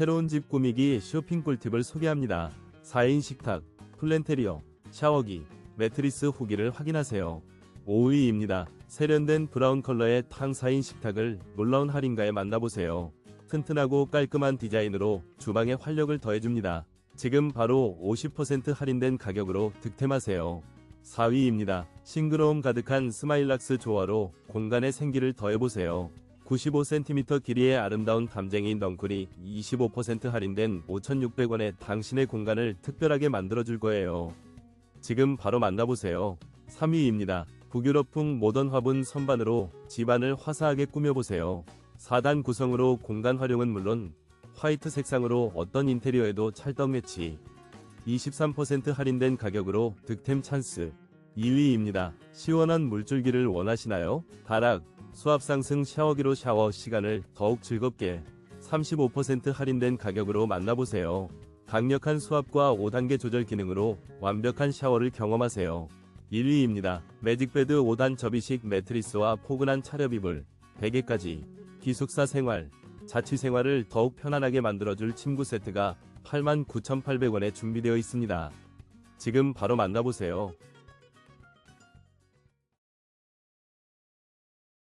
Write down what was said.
새로운 집 꾸미기 쇼핑 꿀팁을 소개합니다. 4인 식탁, 플랜테리어, 샤워기, 매트리스 후기를 확인하세요. 5위입니다. 세련된 브라운 컬러의 탕 4인 식탁을 놀라운 할인가에 만나보세요. 튼튼하고 깔끔한 디자인으로 주방에 활력을 더해줍니다. 지금 바로 50% 할인된 가격으로 득템하세요. 4위입니다. 싱그러움 가득한 스마일락스 조화로 공간에 생기를 더해보세요. 95cm 길이의 아름다운 담쟁이 넝쿨이 25% 할인된 5,600원에 당신의 공간을 특별하게 만들어줄 거예요. 지금 바로 만나보세요. 3위입니다. 북유럽풍 모던 화분 선반으로 집안을 화사하게 꾸며보세요. 4단 구성으로 공간 활용은 물론 화이트 색상으로 어떤 인테리어에도 찰떡 매치. 23% 할인된 가격으로 득템 찬스. 2위입니다. 시원한 물줄기를 원하시나요? 다락, 수압 상승 샤워기로 샤워 시간을 더욱 즐겁게 35% 할인된 가격으로 만나보세요. 강력한 수압과 5단계 조절 기능으로 완벽한 샤워를 경험하세요. 1위입니다. 매직베드 5단 접이식 매트리스와 포근한 차렵 이불, 베개까지 기숙사 생활, 자취 생활을 더욱 편안하게 만들어줄 침구 세트가 89,800원에 준비되어 있습니다. 지금 바로 만나보세요.